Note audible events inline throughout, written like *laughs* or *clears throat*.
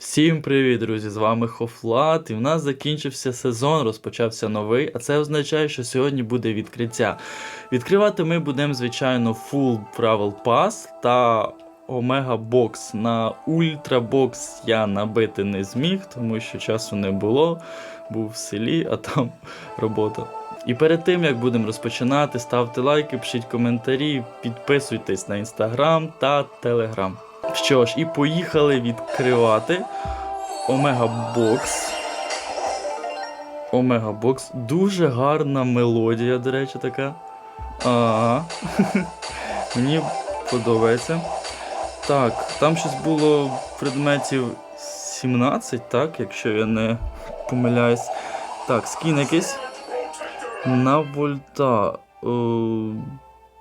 Всім привіт, друзі! З вами Хофлат, і в нас закінчився сезон, розпочався новий, а це означає, що сьогодні буде відкриття. Відкривати ми будемо, звичайно, Full Travel Pass та Omega Box. На Ultra Box я набити не зміг, тому що часу не було. Був в селі, а там *laughs* робота. І перед тим як будемо розпочинати, ставте лайки, пишіть коментарі, підписуйтесь на інстаграм та телеграм. Що ж, і поїхали відкривати Omega Box. Omega Box. Дуже гарна мелодія, до речі, така. Ага. *laughs* Мені подобається. Так, там щось було предметів 17, так, якщо я не помиляюсь. Так, скін якийсь. На вольта. О,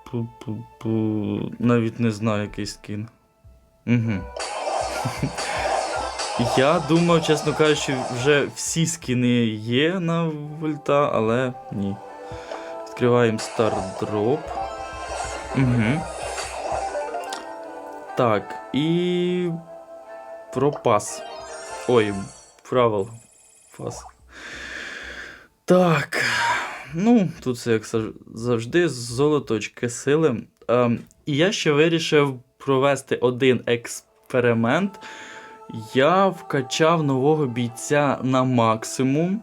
пу-пу-пу. Навіть не знаю, який скін. Угу. *laughs* Я думав, чесно кажучи, вже всі скіни є на вольта, але ні. Відкриваємо Stardrop. Угу. Так, і. Пропас. Ой, правил. Пас. Так. Ну, тут все як завжди, золото очки сили. Ем, і я ще вирішив провести один експеримент. Я вкачав нового бійця на максимум.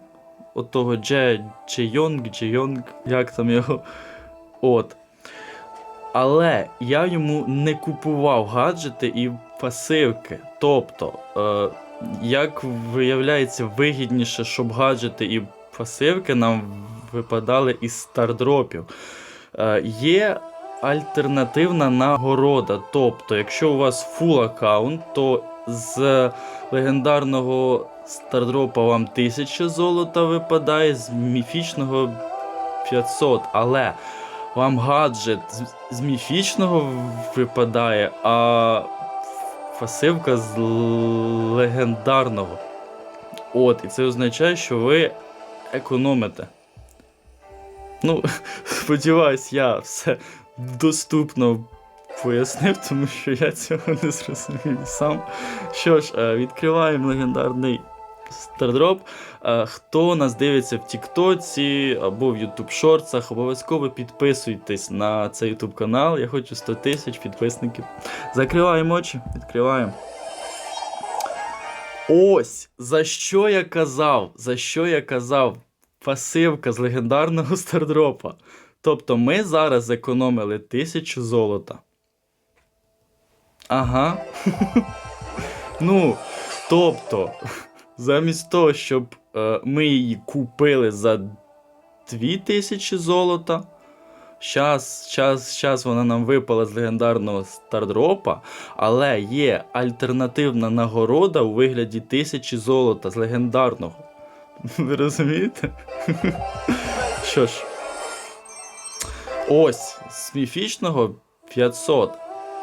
Отого Дже Джейонг, Джейонг, як там його. От. Але я йому не купував гаджети і пасивки. Тобто, е, як виявляється, вигідніше, щоб гаджети і пасивки нам випадали із стардропів. Е, є альтернативна нагорода. Тобто, якщо у вас фул аккаунт, то з легендарного стардропа вам 1000 золота випадає, з міфічного 500. Але вам гаджет з, міфічного випадає, а пасивка з легендарного. От, і це означає, що ви економите. Ну, *laughs* сподіваюсь, я все доступно пояснив, тому що я цього не зрозумів сам. Що ж, е, відкриваємо легендарний стардроп. Е, Хто нас дивиться в Тіктоці або в YouTube шорцах, обов'язково підписуйтесь на цей YouTube канал. Я хочу 100 тисяч підписників. Закриваємо очі, відкриваємо. Ось за що я казав, за що я казав. Пасивка з легендарного стардропа. Тобто ми зараз зекономили тисячу золота. Ага. *laughs* ну, тобто, *laughs* замість того, щоб е, ми її купили за 2000 золота. Щас, щас, щас вона нам випала з легендарного стардропа, але є альтернативна нагорода у вигляді тисячі золота з легендарного. *laughs* Ви розумієте? Що ж. Ось, з міфічного 500.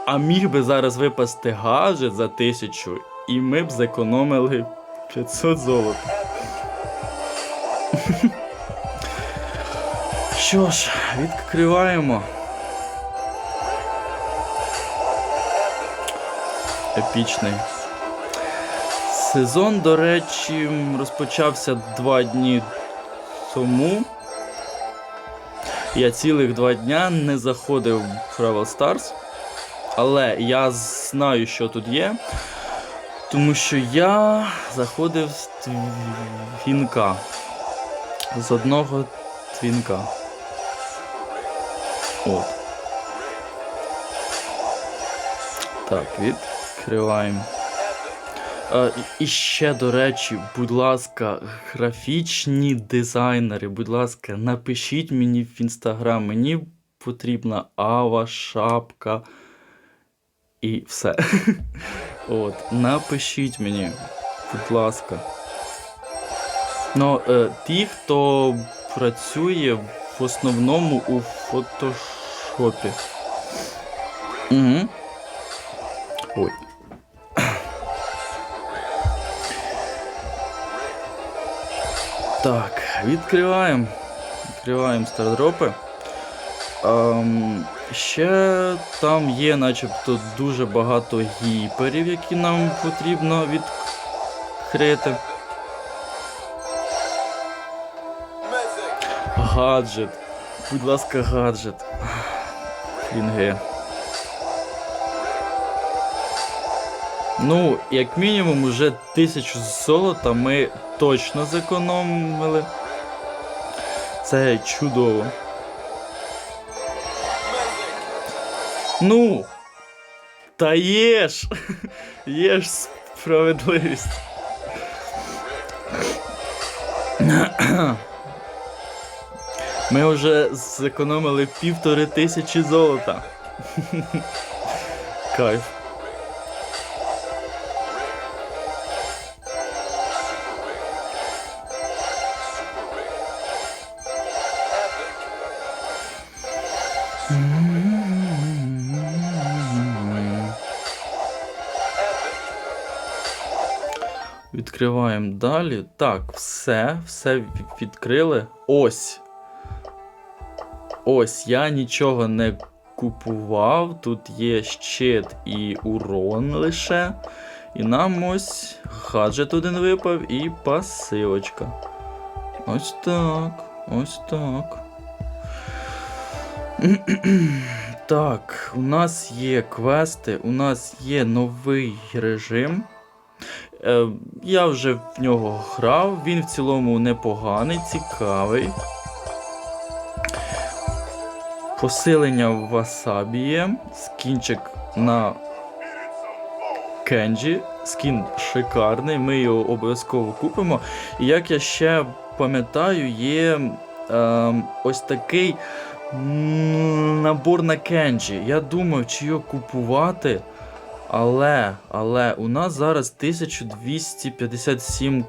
А міг би зараз випасти гаджет за 1000, і ми б зекономили 500 золота. *laughs* Що ж, відкриваємо. Епічний. Сезон, до речі, розпочався два дні тому. Я цілих два дня не заходив в Travel Stars, але я знаю, що тут є. Тому що я заходив з твінка. З одного твінка. От. Так, відкриваємо. Е, і- ще, до речі, будь ласка, графічні дизайнери, будь ласка, напишіть мені в інстаграм, мені потрібна ава, шапка і все. *laughs* От, напишіть мені, будь ласка. Ну, е, ті, хто працює в основному у фотошопі. Угу. Ой. Так, відкриваємо. Відкриваємо стардропи. Ем, ще там є начебто дуже багато гіперів, які нам потрібно відкрити. Гаджет. Будь ласка, гаджет. Флінги. Ну, як мінімум, уже тисячу золота ми точно зекономили. Це чудово. Ну. Та є ж! *laughs* Є ж справедливість. *clears throat* Ми вже зекономили півтори тисячі золота. *laughs* Кайф. Відкриваємо далі. Так, все, все відкрили. Ось. Ось, я нічого не купував. Тут є щит і урон лише. І нам ось гаджет один випав і пасивочка. Ось так. Ось так. Так, у нас є квести, у нас є новий режим. Е, я вже в нього грав, він в цілому непоганий, цікавий. Посилення в васабі є, скінчик на Кенджі. Скін шикарний, ми його обов'язково купимо. І як я ще пам'ятаю, є е, ось такий набор на Кенджі. Я думав, чи його купувати. Але, але у нас зараз 1257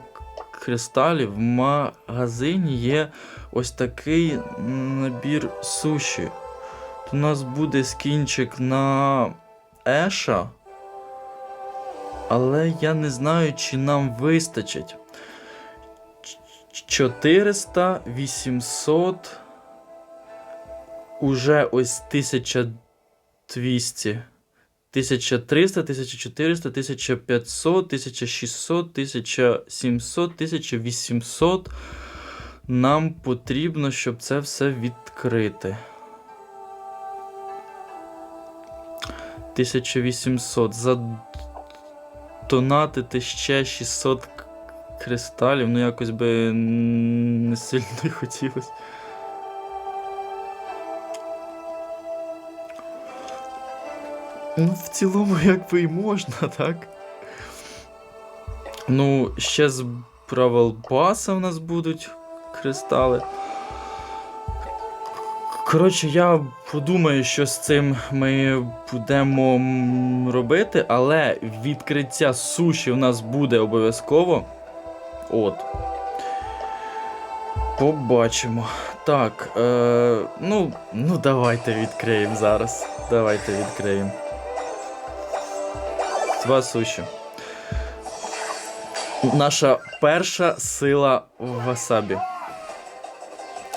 кристалів. В магазині є ось такий набір суші. У нас буде скінчик на Еша. Але я не знаю, чи нам вистачить. Ч- 400, 800. Уже ось 1200. 1300, 1400, 1500, 1600, 1700, 1800. Нам потрібно, щоб це все відкрити. 1800. Задонатити ще 600 кристалів. Ну, якось би не сильно *laughs* хотілося. Ну, в цілому, якби і можна, так? Ну, ще з правил баса в нас будуть кристали. Коротше, я подумаю, що з цим ми будемо робити, але відкриття суші в нас буде обов'язково. От. Побачимо. Так, е, ну, ну давайте відкриємо зараз. Давайте відкриємо. Два суші. Наша перша сила в васабі.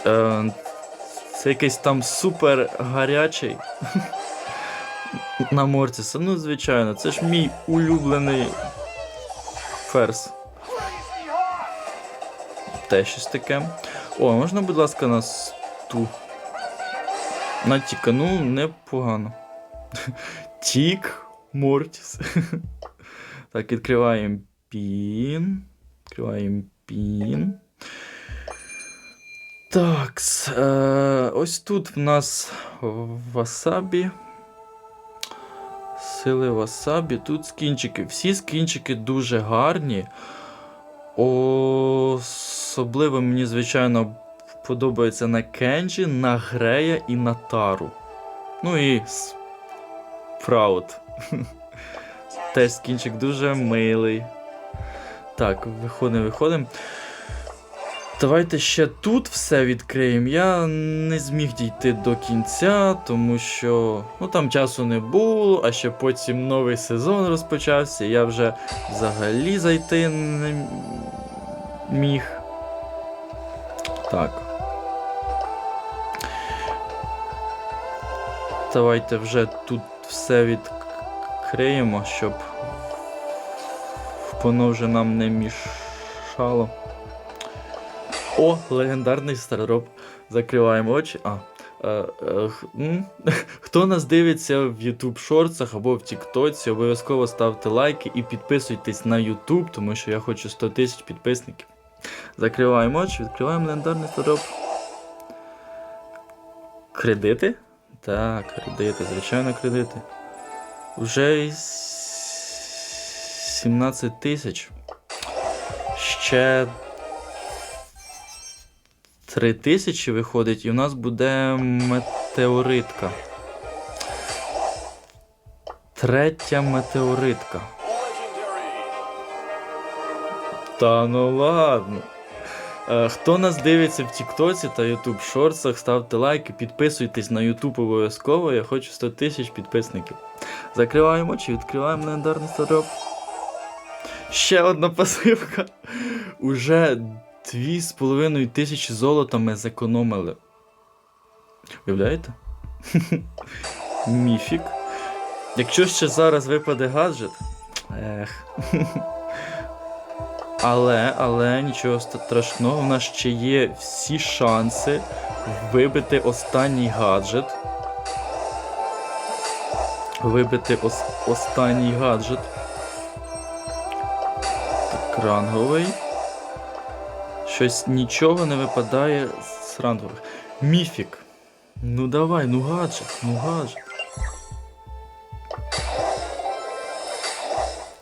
Е, це якийсь там супер гарячий. На Мортіса. Ну, звичайно, це ж мій улюблений ферс. Те щось таке. О, можна, будь ласка, на сту. На тіка, ну, непогано. Тік Мортіс. *laughs* Так, відкриваємо пін. Відкриваємо пін. Так, е, ось тут в нас васабі. Сили васабі. Тут скінчики. Всі скінчики дуже гарні. Особливо мені, звичайно, подобається на Кенджі, на Грея і на Тару. Ну і Спраут. Теж скінчик дуже милий. Так, виходимо, виходимо. Давайте ще тут все відкриємо. Я не зміг дійти до кінця, тому що ну, там часу не було, а ще потім новий сезон розпочався. Я вже взагалі зайти не міг. Так. Давайте вже тут все відкриємо, щоб воно вже нам не мішало. О, легендарний стардроп. Закриваємо очі. А. Е, е. *laughs* Хто нас дивиться в YouTube шорцах або в Тіктоці, обов'язково ставте лайки і підписуйтесь на YouTube, тому що я хочу 100 тисяч підписників. Закриваємо очі, відкриваємо легендарний стардроп. Кредити? Так, кредити, звичайно, кредити. Вже 17 тисяч. Ще 3 тисячі виходить, і в нас буде метеоритка. Третя метеоритка. Та ну ладно. Е, Хто нас дивиться в Тіктоці та Ютуб шорцах, ставте лайки, підписуйтесь на Ютуб обов'язково. Я хочу 100 тисяч підписників. Закриваємо очі, відкриваємо легендарний стардроп. Ще одна пасивка. Уже 2,5 тисячі золота ми зекономили. Уявляєте? *laughs* Міфік. Якщо ще зараз випаде гаджет. Ех. *laughs* Але, але нічого страшного, у нас ще є всі шанси вибити останній гаджет. Вибити ос- останній гаджет. Так, ранговий. Щось нічого не випадає з рангових. Міфік. Ну давай, ну гаджет, ну гаджет.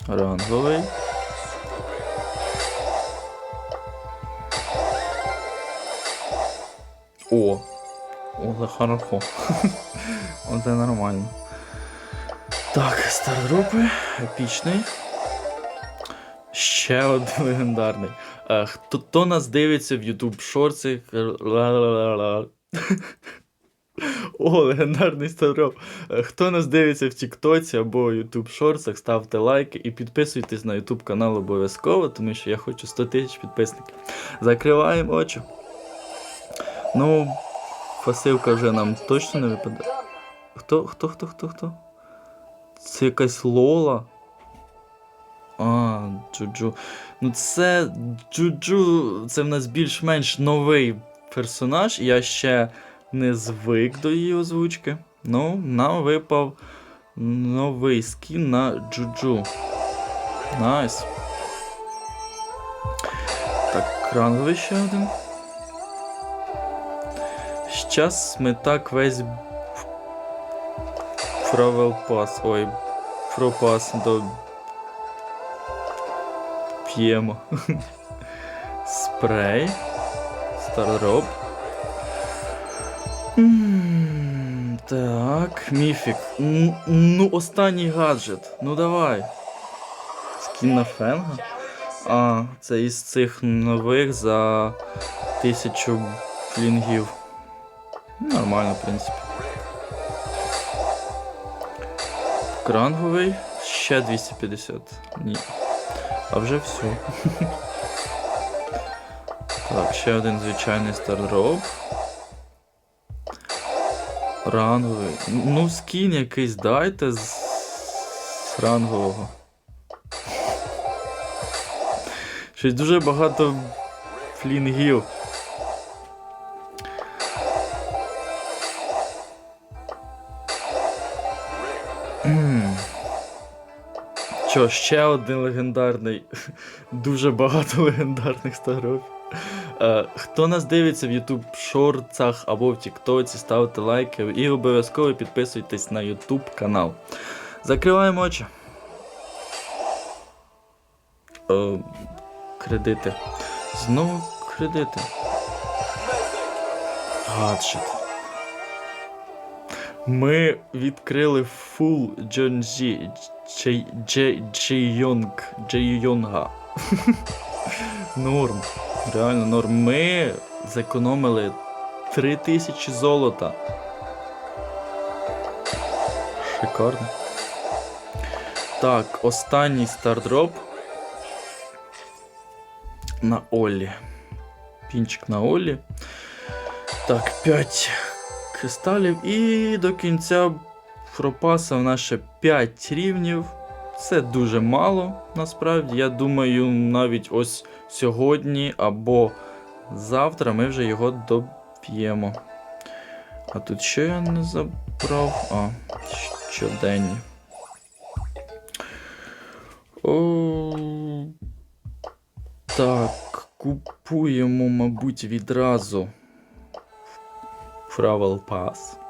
Ранговий. О! О, це хорошо. *laughs* Оце нормально. Так, стардропи, епічний. Ще один легендарний. Е, Хто, хто нас дивиться в YouTube шорці? О, легендарний стардроп. Е, Хто нас дивиться в Тіктоці або YouTube шорцах, ставте лайки і підписуйтесь на YouTube канал обов'язково, тому що я хочу 100 тисяч підписників. Закриваємо очі. Ну, пасивка вже нам точно не випадає. Хто, хто, хто, хто, хто? Це якась Лола. А, Джуджу. Ну це Джуджу, це в нас більш-менш новий персонаж. Я ще не звик до її озвучки. Ну, нам випав новий скін на Джуджу. Найс. Так, ранговий ще один. Щас ми так весь Pass, ой, пропас до п'ємо. *laughs* Спрей. Стардроп. Так, міфік. Ну, останній гаджет. Ну давай. Скін на фенга. А, це із цих нових за тисячу флінгів. Нормально, в принципі. Кранговий ще 250. Ні. А вже все. *laughs* Так, ще один звичайний стардроп. Ранговий. Ну, скін якийсь дайте з, з рангового. Щось дуже багато флінгів. Що, ще один легендарний. *laughs* Дуже багато легендарних стардропів. Е, хто нас дивиться в YouTube шорцах або в Тіктоці, ставте лайки і обов'язково підписуйтесь на YouTube канал. Закриваємо очі. Е, кредити. Знову кредити. Гаджет. Ми відкрили фул Джонджі Джей Джей Джейонг Джейонга. *laughs* Норм. Реально норм. Ми зекономили 3000 золота. Шикарно. Так, останній стардроп. На Олі. Пінчик на Олі. Так, 5 кристалів. І до кінця пропаса в нас ще 5 рівнів. Це дуже мало, насправді. Я думаю, навіть ось сьогодні або завтра ми вже його доб'ємо. А тут що я не забрав? А, щоденні. О, так, купуємо, мабуть, відразу Travel Pass.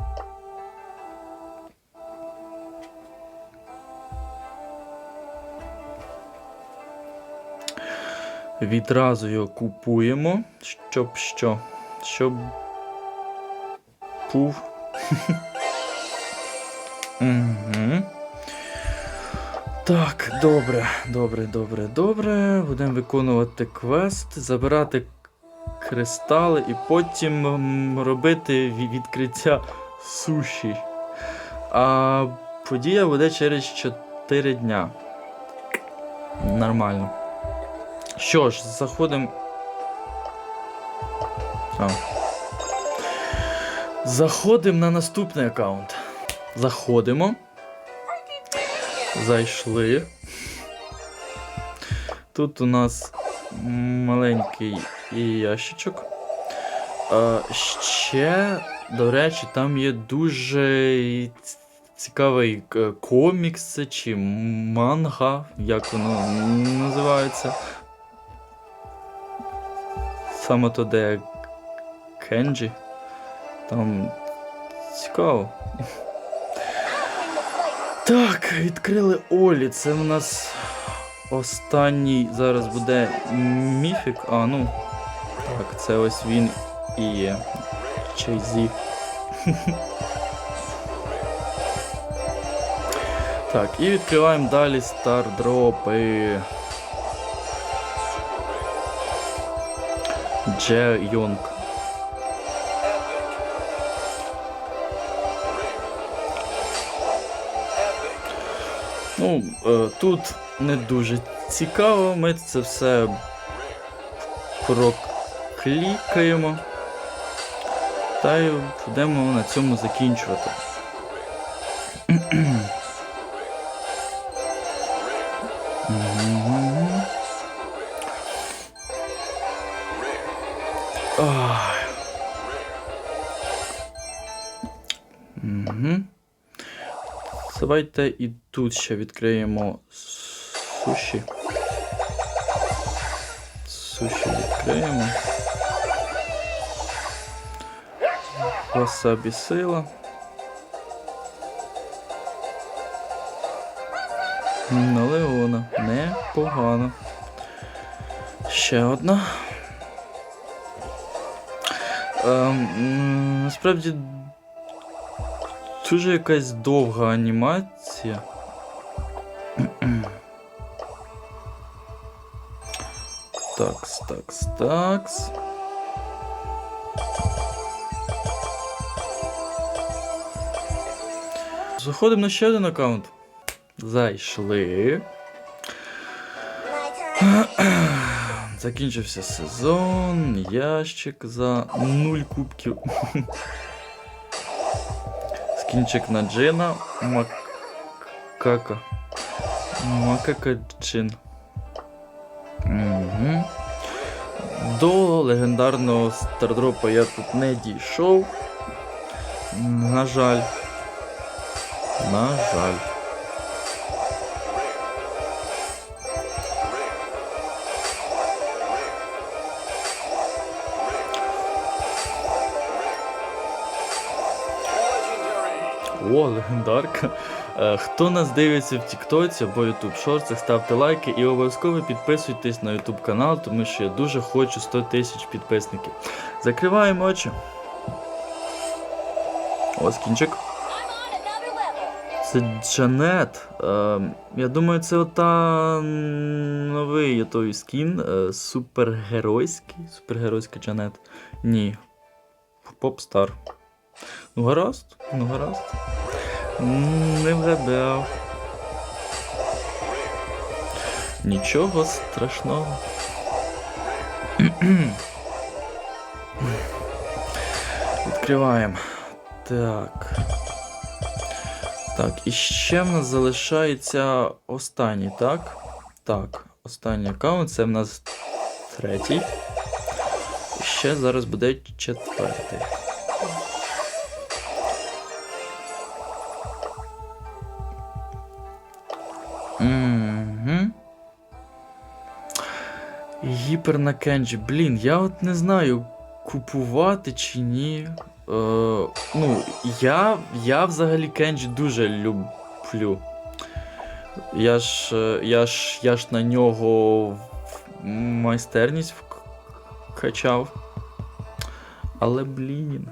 Відразу його купуємо, щоб що? Щоб був. *laughs* Угу. Так, добре, добре, добре, добре. Будемо виконувати квест, забирати кристали і потім робити відкриття суші. А подія буде через 4 дня. Нормально. Що ж, заходимо. Заходимо на наступний аккаунт. Заходимо. Зайшли. Тут у нас маленький ящичок. А, ще, до речі, там є дуже цікавий е, комікс чи манга, як воно називається. Саме то, де Кенджі. Там цікаво. Так, відкрили Олі. Це в нас останній зараз буде міфік. А, ну. Так, це ось він і є. Чейзі. Так, і відкриваємо далі стардропи. Дже Йонг. Ну, е, тут не дуже цікаво, ми це все проклікаємо. Та й будемо на цьому закінчувати. Давайте і тут ще відкриємо суші. Суші відкриємо. Васабі сила. На. Непогано. Ще одна. Ем, насправді дуже якась довга анімація. *clears throat* Такс, такс, такс. Заходимо на ще один аккаунт. Зайшли. *clears throat* Закінчився сезон. Ящик за 0 кубків. *laughs* Скінчик на Джина. Макака. Макака Джин. Угу. До легендарного стардропа я тут не дійшов. На жаль. На жаль. О, легендарка. Е, Хто нас дивиться в Тіктоці або YouTube шорцах, ставте лайки і обов'язково підписуйтесь на YouTube канал, тому що я дуже хочу 100 тисяч підписників. Закриваємо очі. Ось кінчик. Це Джанет. Е, я думаю, це ота новий той скін. е, супергеройський. Супергеройський Джанет. Ні. Попстар. Ну гаразд, ну гаразд. Не вгадав. Нічого страшного. Відкриваємо. Так. Так, і ще в нас залишається останній, так? Так, останній аккаунт це в нас третій. І ще зараз буде четвертий. Угу. Гіпер на Кенджі. Блін, я от не знаю, купувати чи ні. Е, ну, я, я взагалі Кенджі дуже люблю. Я ж, е, я ж, я ж на нього майстерність вк- качав. Але блін.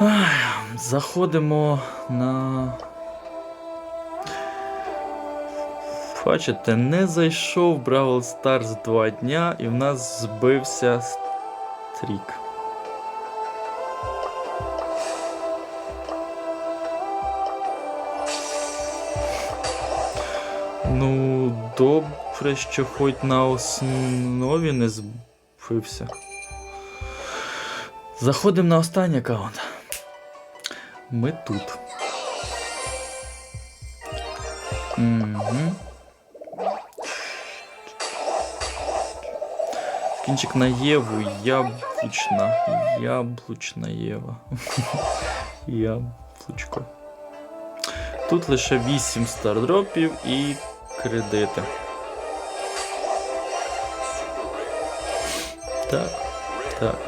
Ах, Заходимо на. Бачите, не зайшов Бравл Stars 2 дня і в нас збився стрік. Ну, добре, що хоч на основі не збився. Заходимо на останній аккаунт. Ми тут. Угу. Кінчик на Єву, яблучна. Яблучна Єва. *laughs* Яблучко. Тут лише 8 стардропів і кредити. Так, так.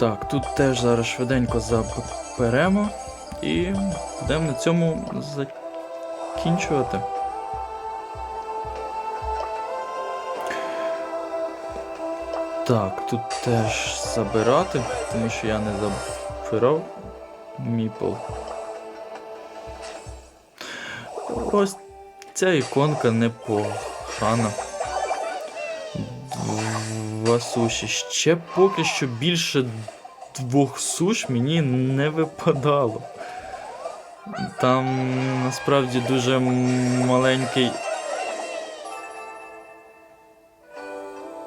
Так, тут теж зараз швиденько заберемо і будемо на цьому закінчувати. Так, тут теж забирати, тому що я не забирав міпл. Ось ця іконка непогана. Два суші. Ще поки що більше двох суш мені не випадало. Там насправді дуже маленький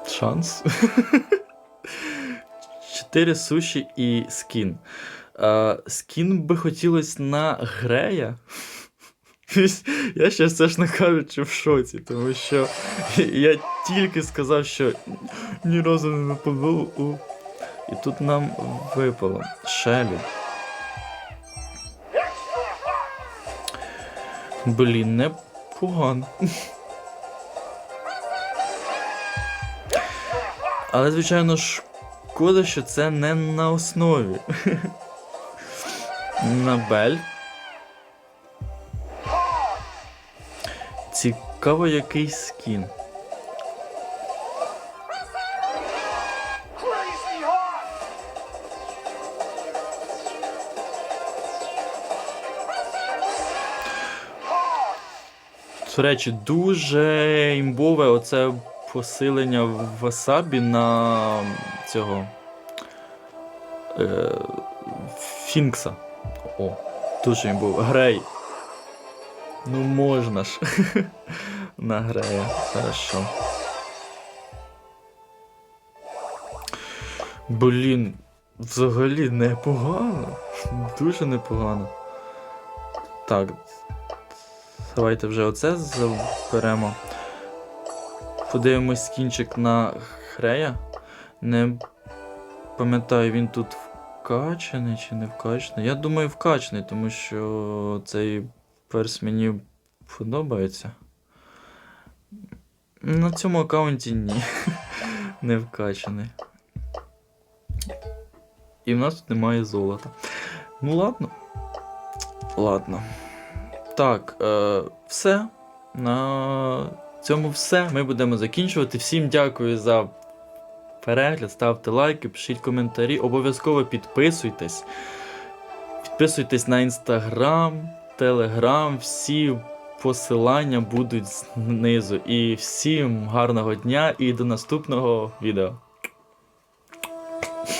шанс. *laughs* Чотири суші і скін. Скін би хотілося на Грея. Я ще чесно кажучи в шоці, тому що я тільки сказав, що ні разу не нападало. О. І тут нам випало Шелі. Блін, непогано. Але, звичайно, шкода, що це не на основі. На Бель. Цікаво, який скін. До речі, дуже імбове оце посилення в васабі на цього е, Фінкса. О, дуже імбове. Грей. Ну можна ж. *laughs* на Грея. Хорошо. Блін, взагалі непогано. Дуже непогано. Так. Давайте вже оце заберемо. Подивимось скінчик на Хрея. Не пам'ятаю, він тут вкачаний чи не вкачаний. Я думаю, вкачаний, тому що цей перс мені подобається. На цьому аккаунті ні. *laughs* не вкачаний. І в нас тут немає золота. Ну ладно. Ладно. Так, е, все. На цьому все. Ми будемо закінчувати. Всім дякую за перегляд. Ставте лайки, пишіть коментарі. Обов'язково підписуйтесь. Підписуйтесь на інстаграм, телеграм, всі посилання будуть знизу. І всім гарного дня і до наступного відео.